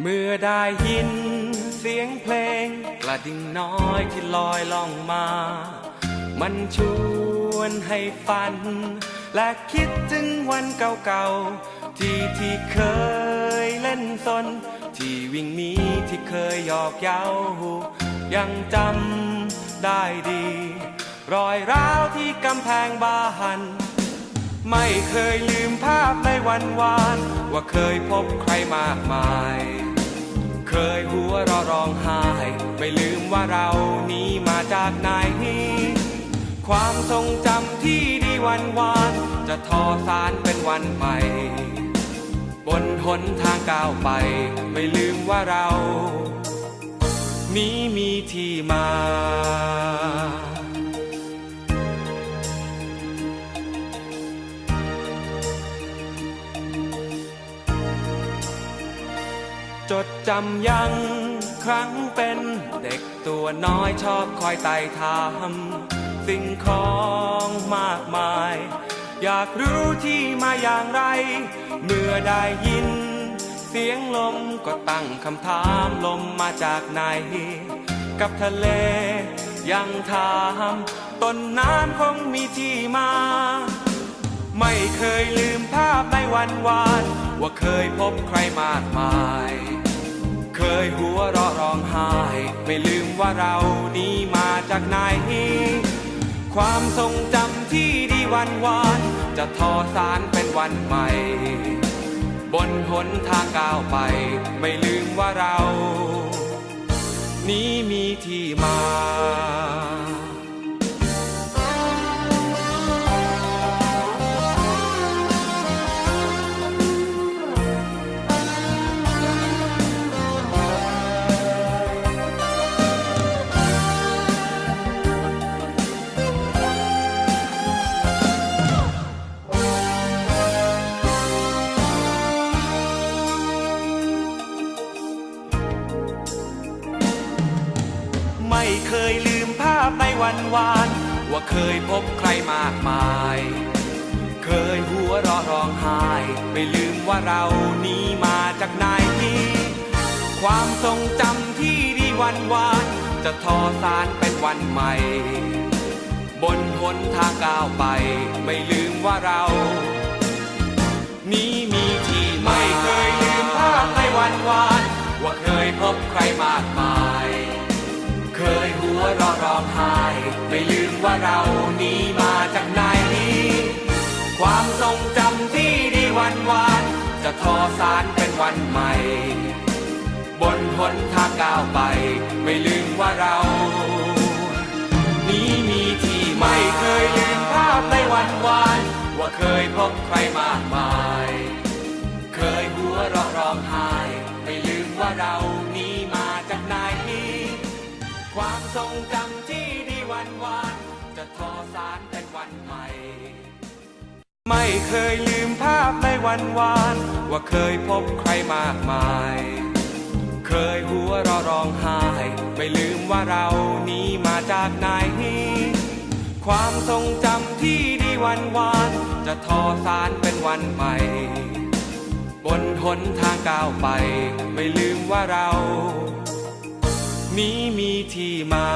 เมื่อได้ยินเสียงเพลงกระดิ่งน้อยที่ลอยล่องมา มันชวนให้ฝัน และคิดถึงวันเก่าๆ ที่ที่เคยเล่นสน ที่วิ่งหนีที่เคยหยอกเย้ายังจำได้ดี รอยร้าวที่กำแพงบ้าน ไม่เคยลืมภาพในวันวาน ว่าเคยพบใครมากมาย เคยหัวเราะร้องไห้ ไม่ลืมว่าเรานี้มาจากไหน ความทรงจำที่ดีวันวาน จะทอสารเป็นวันใหม่ บนหนทางก้าวไป ไม่ลืมว่าเรา นี้มีที่มา จดจำยังครั้งเป็นเด็กตัวน้อยชอบคอยไต่ถามสิ่งของมากมาย อยากรู้ที่มาอย่างไร เมื่อได้ยิน เสียงลมก็ตั้งคำถามลมมาจากไหน กับทะเลยังถามต้นน้ำคงมีที่มา ไม่เคยลืมภาพในวันวาน ว่าเคยพบใครมากมาย ยหัวเราะร้องไห้ ไม่ลืมว่าเรานี้มาจากไหน ความทรงจำที่ดีวันวานจะทอสารเป็นวันใหม่ บนหนทางก้าวไป ไม่ลืมว่าเรา นี้มีที่มา ยลืมภาพในวันวาน ว่าเคยพบใครมากมาย เคยหัวเราะร้องไห้ ไม่ลืมว่าเรานี้มาจากไหนความทรงจำที่ดีวันวาน จะทอสารเป็นวันใหม่ บนหนทางก้าวไป ไม่ลืมว่าเรา ราะร้องไห้ไม่ลืมว่าเรานี้มาจากไหน ความทรงจำที่ดีวันวานจะทอสารเป็นวันใหม่ บนหนทางก้าวไป ไม่ลืมว่าเรา นี้มีที่ไม่เคยลืมภาพในวันวาน ว่าเคยพบใครมากมาย เคยหัวเราะร้องไห้ ไม่เคยลืมภาพในวันวาน ว่าเคยพบใครมากมาย เคยหัวเราะร้องไห้ ไม่ลืมว่าเรานี้มาจากไหน ความทรงจำที่ดีวันวาน จะทอสารเป็นวันใหม่ บนหนทางก้าวไป ไม่ลืมว่าเรา นี้มีที่มา